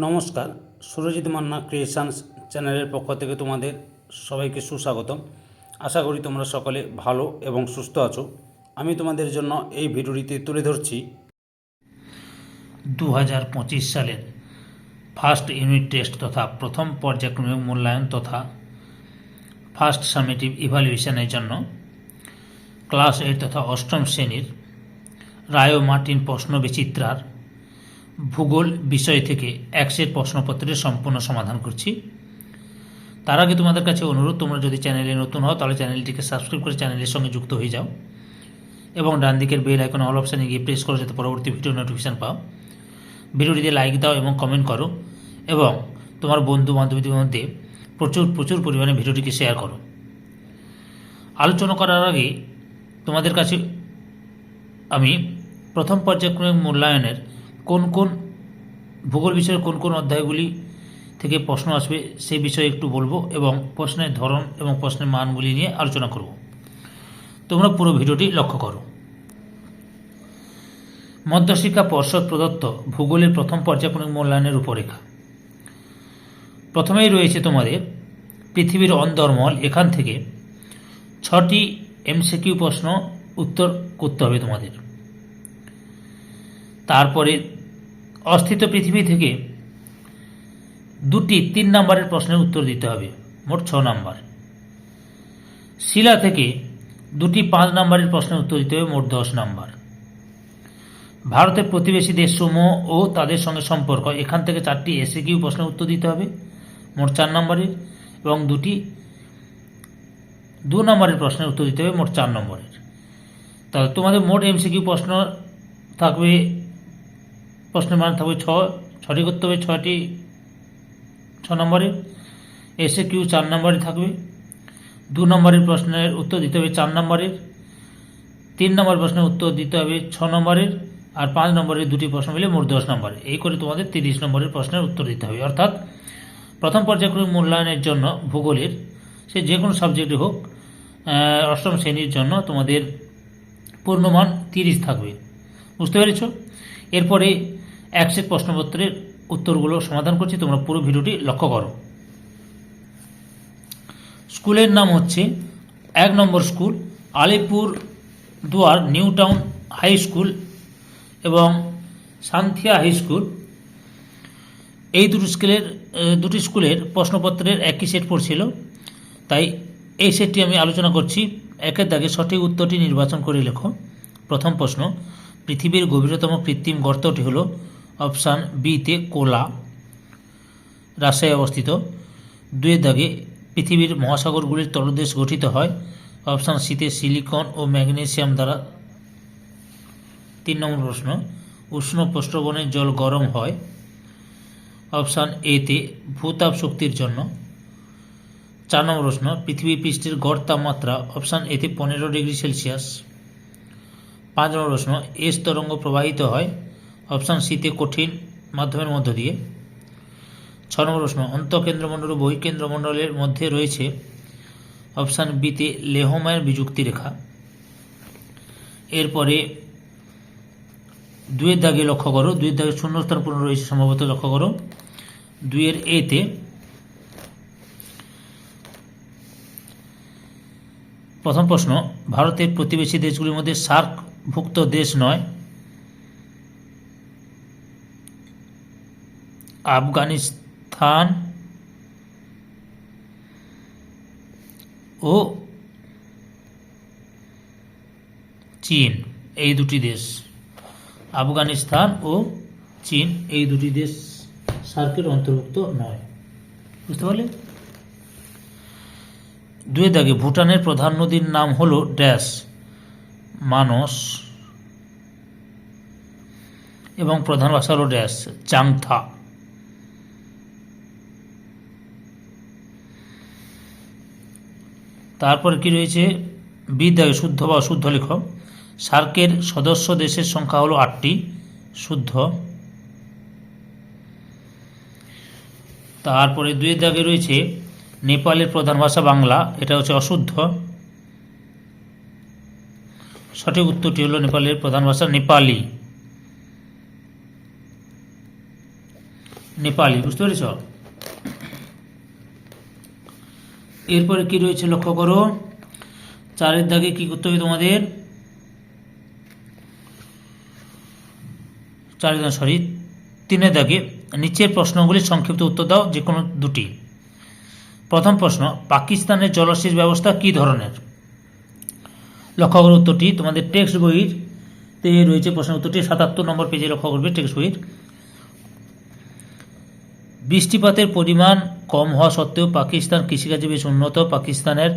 নমস্কার, সুরজিৎ মান্না ক্রিয়েশনস চ্যানেলের পক্ষ থেকে তোমাদের সবাইকে সুস্বাগতম। আশা করি তোমরা সকলে ভালো এবং সুস্থ আছো। আমি তোমাদের জন্য এই ভিডিওটিতে তুলে ধরছি দু হাজার পঁচিশ সালের ফার্স্ট ইউনিট টেস্ট তথা প্রথম পর্যায়ক্রমিক মূল্যায়ন তথা ফার্স্ট সামেটিভ ইভ্যালুয়েশনের জন্য ক্লাস এইট তথা অষ্টম শ্রেণির রায় মার্টিন প্রশ্ন বিচিত্রার ভূগোল বিষয় থেকে এক সেট প্রশ্নপত্রের সম্পূর্ণ সমাধান করছি। তার আগে তোমাদের কাছে অনুরোধ, তোমরা যদি চ্যানেলে নতুন হও, তাহলে চ্যানেলটিকে সাবস্ক্রাইব করে চ্যানেলের সঙ্গে যুক্ত হয়ে যাও। এবং ডান দিকের বেল আইকন অল অপশানে গিয়ে প্রেস করো যাতে পরবর্তী ভিডিও নোটিফিকেশান পাও। ভিডিওটিতে লাইক দাও এবং কমেন্ট করো। এবং তোমার বন্ধু বান্ধবীদের মধ্যে প্রচুর প্রচুর পরিমাণে ভিডিওটিকে শেয়ার করো। আলোচনা করার আগে তোমাদের কাছে আমি প্রথম পর্যায়ক্রমিক মূল্যায়নের কোন কোন ভূগোল বিষয়ের কোন কোন অধ্যায়গুলি থেকে প্রশ্ন আসবে সেই বিষয়ে একটু বলব এবং প্রশ্নের ধরন এবং প্রশ্নের মানগুলি নিয়ে আলোচনা করব। তোমরা পুরো ভিডিওটি লক্ষ্য করো। মধ্যশিক্ষা পর্ষদ প্রদত্ত ভূগোলের প্রথম পর্যায়ক্রমিক মূল্যায়নের রূপরেখা। প্রথমেই রয়েছে তোমাদের পৃথিবীর অন্দরমল এখান থেকে ছটি এমসিকিউ প্রশ্ন উত্তর করতে হবে তোমাদের। তারপরে অস্থিত পৃথিবী থেকে দুটি তিন নম্বরের প্রশ্নের উত্তর দিতে হবে। মোট ছ নম্বর। শিলা থেকে দুটি পাঁচ নম্বরের প্রশ্নের উত্তর দিতে হবে, মোট দশ নম্বর। ভারতের প্রতিবেশী দেশসমূহ ও তাদের সঙ্গে সম্পর্ক। এখান থেকে চারটি এসে কিউ প্রশ্নের উত্তর দিতে হবে, মোট চার নম্বরের, এবং দুটি দু নম্বরের প্রশ্নের উত্তর দিতে হবে, মোট চার নম্বরের। তাহলে তোমাদের মোট এমসিকিউ প্রশ্ন থাকবে প্রশ্নের মান থাকবে ছ ছটি করতে হবে ছয়টি ছ নম্বরের এসে কিউ চার নম্বরে থাকবে। দু নম্বরের প্রশ্নের উত্তর দিতে হবে চার নম্বরের তিন নম্বর প্রশ্নের উত্তর দিতে হবে ছ নম্বরের আর পাঁচ নম্বরের দুটি প্রশ্ন মিলে মোট দশ নম্বর। এই করে তোমাদের তিরিশ নম্বরের প্রশ্নের উত্তর দিতে হবে। অর্থাৎ প্রথম পর্যায়ক্রমিক মূল্যায়নের জন্য ভূগোলের সে যে কোনো সাবজেক্টে হোক অষ্টম শ্রেণির জন্য তোমাদের পূর্ণমান তিরিশ থাকবে। বুঝতে পেরেছ? এরপরে এক সেট প্রশ্নপত্রের উত্তরগুলো সমাধান করছি। তোমরা পুরো ভিডিওটি লক্ষ্য করো। স্কুলের নাম হচ্ছে এক নম্বর স্কুল, আলিপুর দুয়ার, নিউ টাউন হাই স্কুল এবং সান্থিয়া হাই স্কুল। এই দুটি স্কুলের দুটি স্কুলের প্রশ্নপত্রের একই সেট পড়ছিল। তাই এই সেটটি আমি আলোচনা করছি। একের দাগে সঠিক উত্তরটি নির্বাচন করে লেখো। প্রথম প্রশ্ন, পৃথিবীর গভীরতম কৃত্রিম গর্তটি হল অপশান বিতে কোলা, রাজশাহী অবস্থিত। দুয়ের দাগে পৃথিবীর মহাসাগরগুলির তলদেশ গঠিত হয়। অপশান সিতে সিলিকন ও ম্যাগনেসিয়াম দ্বারা তিন নম্বর প্রশ্ন, উষ্ণ প্রস্রবণের জল গরম হয়। অপশান এতে ভূতাপ শক্তির জন্য। চার নম্বর প্রশ্ন, পৃথিবী পৃষ্ঠের গড় তাপমাত্রা, অপশান এতে পনেরো ডিগ্রি সেলসিয়াস। পাঁচ নম্বর প্রশ্ন এস তরঙ্গ প্রবাহিত হয়। অপশান সিতে কঠিন মাধ্যমের মধ্য দিয়ে। ছ নম্বর প্রশ্ন, অন্তঃকেন্দ্রমণ্ডল ও বহিকেন্দ্রমণ্ডলের মধ্যে রয়েছে অপশান বিতে লেহমায়ের বিযুক্তি রেখা এরপরে দুয়ের দাগে লক্ষ্য করো দুয়ের দাগে শূন্যস্থান পূর্ণ রয়েছে সম্ভবত, লক্ষ্য করো। দুইয়ের এতে প্রথম প্রশ্ন, ভারতের প্রতিবেশী দেশগুলির মধ্যে সার্কভুক্ত দেশ নয়। আফগানিস্তান ও চীন, এই দুটি দেশ। আফগানিস্তান ও চীন, এই দুটি দেশ সার্কের অন্তর্ভুক্ত নয়। বুঝতে পারলে? দুয়ে দাগে, ভুটানের প্রধান নদীর নাম হলো ড্যাশ, মানস, এবং প্রধান ভাষা হলো ড্যাশ, চাংথা। তারপর কি রয়েছে? বিদ্যায় শুদ্ধ বা অশুদ্ধ লেখ সার্কের সদস্য দেশের সংখ্যা হলো আটটি। শুদ্ধ। তারপরে দুই দাগে রয়েছে নেপালের প্রধান ভাষা বাংলা, এটা হচ্ছে অশুদ্ধ। সঠিক উত্তরটি হলো নেপালের প্রধান ভাষা নেপালি। নেপালি, বুঝতে পেরেছ? এরপরে কি রয়েছে লক্ষ্য করো? চারের দাগে কি করতে হবে তোমাদের? চারের দাগে সরি তিনের দাগে নিচের প্রশ্নগুলি সংক্ষিপ্ত উত্তর দাও, যে কোনো দুটি। প্রথম প্রশ্ন, পাকিস্তানের জলসেচ ব্যবস্থা কী ধরনের? লক্ষ্য করো উত্তরটি, তোমাদের টেক্সট বইয়ের তে রয়েছে প্রশ্ন উত্তরটি, সাতাত্তর নম্বর পেজে লক্ষ্য করবে টেক্সট বইয়ের। বৃষ্টিপাতের পরিমাণ কম হওয়া সত্ত্বেও পাকিস্তান কৃষিকাজে বেশ উন্নত। পাকিস্তানের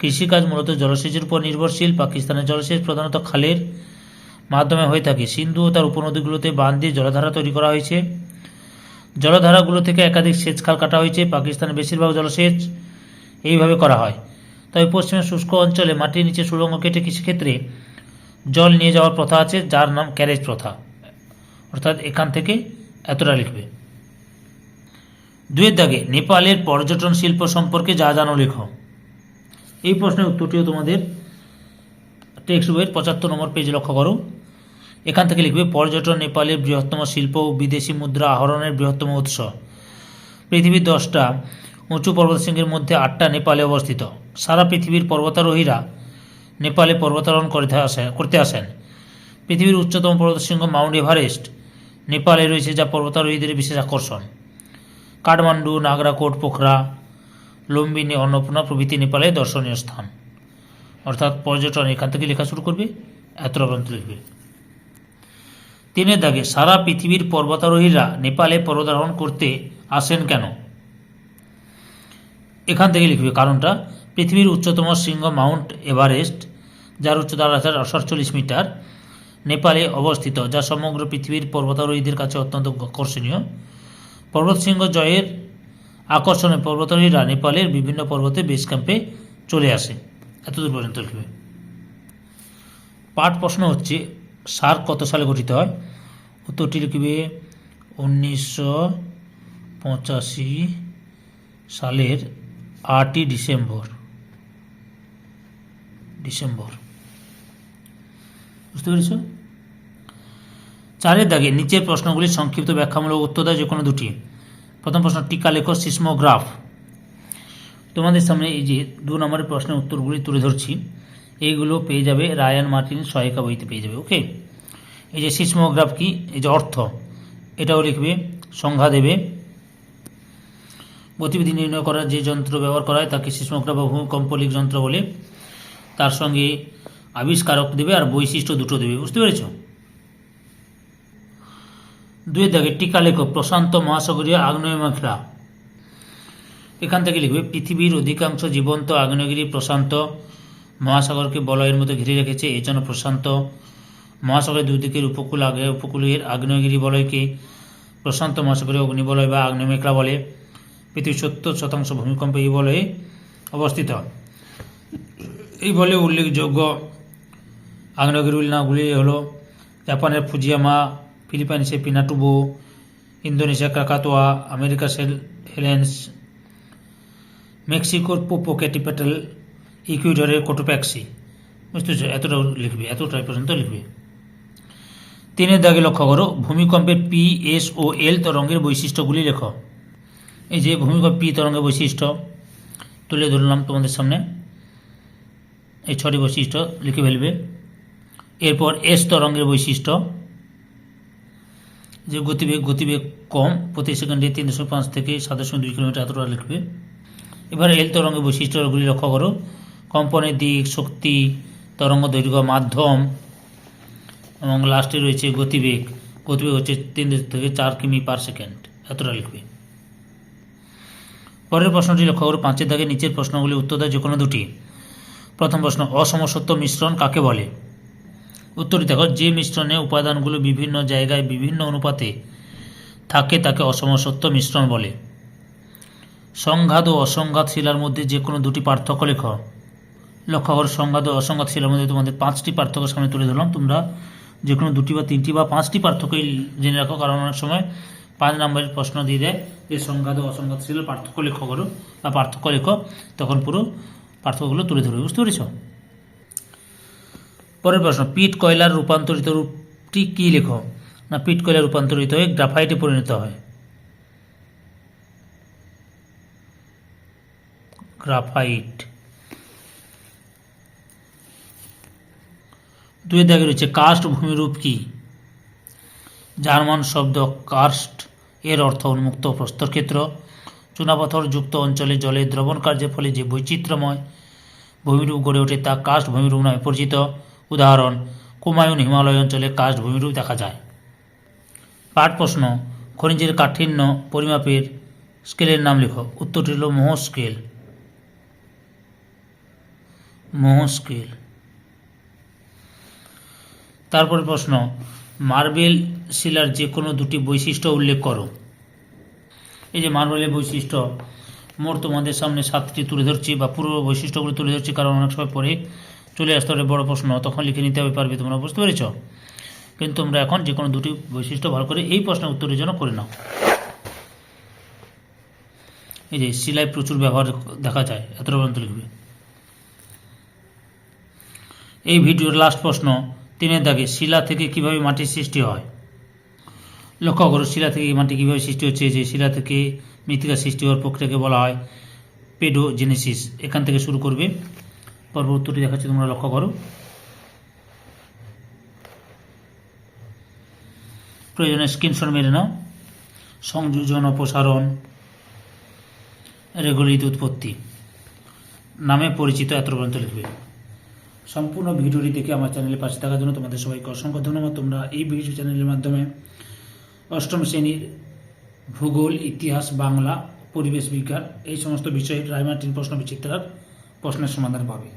কৃষিকাজ মূলত জলসেচের উপর নির্ভরশীল। পাকিস্তানের জলসেচ প্রধানত খালের মাধ্যমে হয়ে থাকে। সিন্ধু ও তার উপনদীগুলোতে বাঁধ দিয়ে জলধারা তৈরি করা হয়েছে। জলধারাগুলো থেকে একাধিক সেচ খাল কাটা হয়েছে। পাকিস্তানের বেশিরভাগ জলসেচ এইভাবে করা হয়। তবে পশ্চিমের শুষ্ক অঞ্চলে মাটির নিচে সুড়ঙ্গ কেটে কৃষিক্ষেত্রে জল নিয়ে যাওয়ার প্রথা আছে, যার নাম ক্যারেজ প্রথা। অর্থাৎ এখান থেকে এতটা লিখবে। দুয়ের দাগে, নেপালের পর্যটন শিল্প সম্পর্কে যা জানো লেখো। এই প্রশ্নের উত্তরটিও তোমাদের টেক্সট বইয়ের পঁচাত্তর নম্বর পেজ লক্ষ্য করো। এখান থেকে লিখবে, পর্যটন নেপালের বৃহত্তম শিল্প ও বিদেশি মুদ্রা আহরণের বৃহত্তম উৎস। পৃথিবীর দশটা উঁচু পর্বতশৃঙ্গের মধ্যে আটটা নেপালে অবস্থিত। সারা পৃথিবীর পর্বতারোহীরা নেপালে পর্বতারোহণ করতে আসে করতে আসেন। পৃথিবীর উচ্চতম পর্বতশৃঙ্গ মাউন্ট এভারেস্ট, নেপালে রয়েছে যা পর্বতারোহীদের বিশেষ আকর্ষণ। কাঠমান্ডু, নাগরাকোট, পোখরা, লুম্বিনী, অন্নপূর্ণা প্রভৃতি নেপালে দর্শনীয় স্থান। অর্থাৎ পর্যটন, এখান থেকে লেখা শুরু করবে, এত পর্যন্ত লিখবে। তিনের দাগে, সারা পৃথিবীর পর্বতারোহীরা নেপালে পর্বতারোহণ করতে আসেন কেন? এখান থেকে লিখবে, কারণটা, পৃথিবীর উচ্চতম শৃঙ্গ মাউন্ট এভারেস্ট, যার উচ্চতা হাজার আটচল্লিশ মিটার, নেপালে অবস্থিত, যা সমগ্র পৃথিবীর পর্বতারোহীদের কাছে অত্যন্ত আকর্ষণীয়। পর্বত শৃঙ্গ জয়ের আকর্ষণে পর্বতারোহীরা নেপালের বিভিন্ন পর্বতে বেস ক্যাম্পে চলে আসে। এতদূর পর্যন্ত লিখবে পাঠ প্রশ্ন হচ্ছে, সার কত সালে গঠিত হয়? উত্তরটি লিখবে, উনিশশো পঁচাশি সালের আটই ডিসেম্বর। ডিসেম্বর। বুঝতে পেরেছ? চারের দাগে নিচের প্রশ্নগুলির সংক্ষিপ্ত ব্যাখ্যামূলক উত্তর দেয় যে কোনো দুটি। প্রথম প্রশ্ন, টিকা লেখো, সিসমোগ্রাফ। তোমাদের সামনে এই যে দু নম্বরের প্রশ্নের উত্তরগুলি তুলে ধরছি, এইগুলো পেয়ে যাবে রায়ান মার্টিন সহায়িকা বইতে পেয়ে যাবে, ওকে? এই যে সিসমোগ্রাফ কি? এই যে অর্থ, এটাও লিখবে, সংজ্ঞা দেবে। গতিবিধি নির্ণয় করার যে যন্ত্র ব্যবহার করা হয় তাকে সিসমোগ্রাফ বা ভূমিকম্পলিক যন্ত্র বলে। তার সঙ্গে আবিষ্কারক দেবে আর বৈশিষ্ট্য দুটো দেবে, বুঝতে পেরেছ? দুই দাগে টিকা লেখক প্রশান্ত মহাসাগরীয় আগ্নেয় মেঘলা এখান থেকে লিখবে, পৃথিবীর অধিকাংশ জীবন্ত আগ্নেয়গিরি প্রশান্ত মহাসাগরকে বলয়ের মতো ঘিরে রেখেছে। এই জন্য প্রশান্ত মহাসাগরের দুদিকের উপকূল আগে, উপকূলের আগ্নেয়গিরি বলয়কে প্রশান্ত মহাসাগরীয় অগ্নিবলয় বা আগ্নেয় মেঘলা বলে। পৃথিবীর সত্তর শতাংশ ভূমিকম্প এই বলয়ে অবস্থিত। এই বলে উল্লেখযোগ্য আগ্নেয়গিরিগুলি নামগুলি হলো জাপানের ফুজিয়ামা ফিলিপাইন্সের পিনাটুবো ইন্দোনেশিয়া কাকাতোয়া আমেরিকা সেল হেলেন্স মেক্সিকোর পোপোক্যাটিপেটাল ইকুইডরের কোটোপ্যাক্সি বুঝতেছো? এতটা লিখবে এতটাই পর্যন্ত লিখবে। তিনের দাগে লক্ষ্য করো, ভূমিকম্পের পি এস ও এল তরঙ্গের বৈশিষ্ট্যগুলি লেখো। এই যে ভূমিকম্প পি তরঙ্গের বৈশিষ্ট্য, তুলে ধরলাম তোমাদের সামনে। এই ছটি বৈশিষ্ট্য লিখে ফেলবে। এরপর এস তরঙ্গের বৈশিষ্ট্য। যে গতিবেগ গতিবেগ কম, প্রতি সেকেন্ডে তিন দশমিক পাঁচ থেকে সাত দশমিক দুই কিলোমিটার এতটা লিখবে। এবার এল তরঙ্গের বৈশিষ্ট্যগুলি লক্ষ্য করো। কম্পনের দিক, শক্তি, তরঙ্গ দৈর্ঘ্য, মাধ্যম এবং লাস্টে রয়েছে গতিবেগ। গতিবেগ হচ্ছে তিন থেকে চার কিমি পার সেকেন্ড এতটা লিখবে। পরের প্রশ্নটি লক্ষ্য করো। পাঁচের দাগে নিচের প্রশ্নগুলি উত্তর দেয় যে কোনো দুটি। প্রথম প্রশ্ন, অসমসত্ব মিশ্রণ কাকে বলে? উত্তরটি দেখো যে মিশ্রণে উপাদানগুলো বিভিন্ন জায়গায় বিভিন্ন অনুপাতে থাকে তাকে অসমসত্ব মিশ্রণ বলে। সংঘাত ও অসংঘাত শিলার মধ্যে যে কোনো দুটি পার্থক্য লেখ। লক্ষ্য করো, সংঘাত ও অসংঘাত শিলার মধ্যে তোমাদের পাঁচটি পার্থক্য সামনে তুলে ধরলাম। তোমরা যে কোনো দুটি বা তিনটি বা পাঁচটি পার্থক্যই জেনে রাখো, কারণ অনেক সময় পাঁচ নম্বরের প্রশ্ন দিয়ে দেয় যে সংঘাত ও অসংঘাত শিলার পার্থক্য লেখো করো বা পার্থক্য লেখো, তখন পুরো পার্থক্যগুলো তুলে ধরবে। বুঝতে পেরেছ? পরের প্রশ্ন, পিট কয়লার রূপান্তরিত রূপটি কী লেখো? না, পিট কয়লা রূপান্তরিত হয়ে গ্রাফাইটে পরিণত হয়। গ্রাফাইট। দুই দাগে রয়েছে, কাস্ট ভূমিরূপ কি? জার্মান শব্দ কাস্ট, এর অর্থ উন্মুক্ত প্রস্তরক্ষেত্র চুনাপাথর যুক্ত অঞ্চলে জলে দ্রবণ কার্যের ফলে যে বৈচিত্র্যময় ভূমিরূপ গড়ে ওঠে তা কাস্ট ভূমিরূপ নামে পরিচিত। উদাহরণ কুমায়ুন হিমালয় অঞ্চলে কাস্ট ভূমিরূপ দেখা যায়। পাঠ প্রশ্ন, খনিজের কাঠিন্য পরিমাপের স্কেলের নাম লেখো। উত্তরটি হল মোহ স্কেল মোহ স্কেল তারপরে প্রশ্ন, মার্বেল শিলার যে কোনো দুটি বৈশিষ্ট্য উল্লেখ করো। এই যে মার্বেলের বৈশিষ্ট্য মোট তোমাদের সামনে সাতটি তুলে ধরছি বা পূর্ব বৈশিষ্ট্যগুলো তুলে ধরছি, কারণ অনেক সময় পরে চলে আসতে পারে বড় প্রশ্ন। তখন লিখে নিতে হবে, পারবে তোমরা, বুঝতে পেরেছ? কিন্তু তোমরা এখন যে কোনো দুটি বৈশিষ্ট্য ভালো করে এই প্রশ্নের উত্তরের জন্য করে নাও। এই যে শিলায় প্রচুর ব্যবহার দেখা যায় এতটা পর্যন্ত লিখবে। এই ভিডিওর লাস্ট প্রশ্ন, তিনের দাগে শিলা থেকে কীভাবে মাটির সৃষ্টি হয়? লক্ষ্য করো, শিলা থেকে মাটি কীভাবে সৃষ্টি হচ্ছে? যে, শিলা থেকে মৃত্তিকা সৃষ্টি হওয়ার প্রক্রিয়াকে বলা হয় পেডোজেনেসিস এখান থেকে শুরু করবে। পরবর্তীটি দেখাচ্ছি, তোমরা লক্ষ্য করো। প্রয়োজনে স্ক্রিনশট মেরে নাও। সংযোজন, অপসারণ রেগুলিত উৎপত্তি। নামে পরিচিত এত পর্যন্ত লিখবে। সম্পূর্ণ ভিডিওটি দেখে আমার চ্যানেলের পাশে থাকার জন্য তোমাদের সবাইকে অসংখ্য ধন্যবাদ। তোমরা এই ভিডিও চ্যানেলের মাধ্যমে অষ্টম শ্রেণির ভূগোল, ইতিহাস, বাংলা, পরিবেশ, বিজ্ঞান এই সমস্ত বিষয়ে রায়মার্টিন প্রশ্ন বিচিত্রার প্রশ্নের সমাধান পাবে।